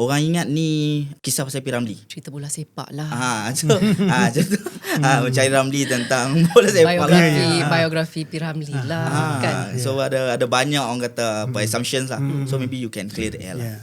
orang ingat ni kisah pasal P Ramlee. Cerita bola sepak lah. Ha, so, ha, macam tu. Ha, mencari Ramli tentang bola sepak lah. biografi, Ha. biografi Piramli lah. Ha, Kan? So ada ada banyak orang kata apa assumptions lah. So maybe you can clear the air lah. Yeah.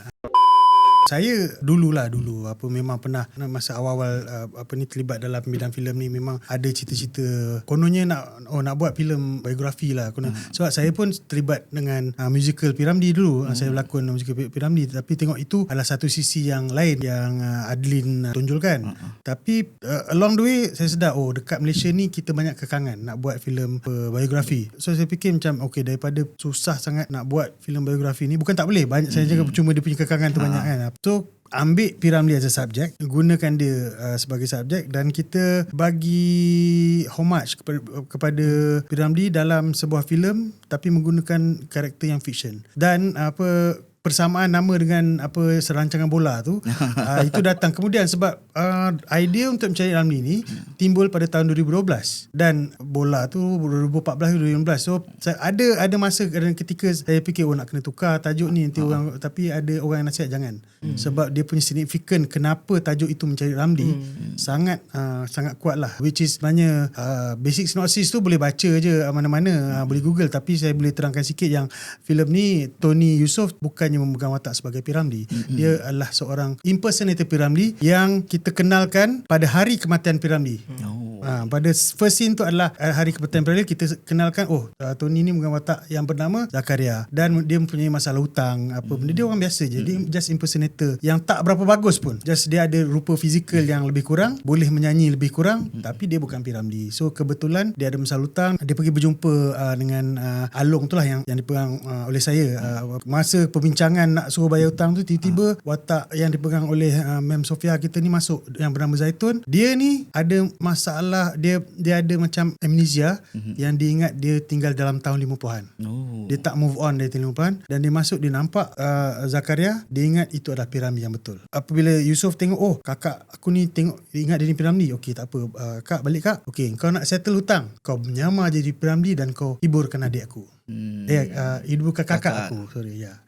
Saya dululah dulu apa memang pernah masa awal-awal uh, apa ni terlibat dalam bidang filem ni memang ada cita-cita kononnya nak oh nak buat filem biografi lah konon. Hmm. Sebab saya pun terlibat dengan uh, musical Piramdi dulu. Hmm. Saya berlakon musical Piramdi tapi tengok itu adalah satu sisi yang lain yang uh, Adlin uh, tunjulkan. Hmm. Tapi uh, along the way saya sedar oh dekat Malaysia ni kita banyak kekangan nak buat filem uh, biografi. So saya fikir macam okay daripada susah sangat nak buat filem biografi ni bukan tak boleh banyak hmm. saya jaga cuma dia punya kekangan tu ha. banyak kan. So ambil Piramli as a subject gunakan dia uh, sebagai subjek dan kita bagi homage kepada, kepada Piramli dalam sebuah filem tapi menggunakan karakter yang fiction. Dan apa persamaan nama dengan apa serancangan bola tu uh, itu datang. Kemudian sebab uh, idea untuk mencari Ramli ni timbul pada tahun 2012 dan bola tu 2014 2015 so saya ada ada masa dan ketika saya fikir oh nak kena tukar tajuk ni nanti uh orang tapi ada orang yang nasihat jangan. Hmm. sebab dia punya signifikan kenapa tajuk itu mencari Ramli hmm. sangat uh, sangat kuat lah which is sebenarnya uh, basic synopsis tu boleh baca je mana-mana uh, boleh google. Tapi saya boleh terangkan sikit yang filem ni Tony Yusof bukannya memegang watak sebagai Piramli. Mm-hmm. Dia adalah seorang impersonator Piramli yang kita kenalkan pada hari kematian Piramli. Oh. Ha, pada first scene tu adalah hari kematian Piramli kita kenalkan oh uh, Tony ni memegang watak yang bernama Zakaria dan dia mempunyai masalah hutang apa benda dia orang biasa je. Dia just impersonator yang tak berapa bagus pun. Just dia ada rupa fizikal yang lebih kurang, boleh menyanyi lebih kurang mm-hmm. tapi dia bukan Piramli. So kebetulan dia ada masalah hutang, dia pergi berjumpa uh, dengan uh, Along tu lah yang yang dipegang uh, oleh saya uh, masa perbincangan nak suruh bayar hutang tu tiba-tiba watak yang dipegang oleh uh, Mem Sofia kita ni masuk yang bernama Zaitun dia ni ada masalah dia dia ada macam amnesia mm-hmm. yang dia ingat dia tinggal dalam tahun 50-an oh. dia tak move on dari tahun 50-an dan dia masuk dia nampak uh, Zakaria dia ingat itu adalah piramid yang betul apabila Yusuf tengok oh kakak aku ni tengok dia ingat dia ni piramid okey tak apa uh, kak balik kak okey kau nak settle hutang kau menyamar jadi piramid dan kau hiburkan adik aku Hmm. Eh, uh, ibu kakak, kakak aku. Sorry, ya. Yeah.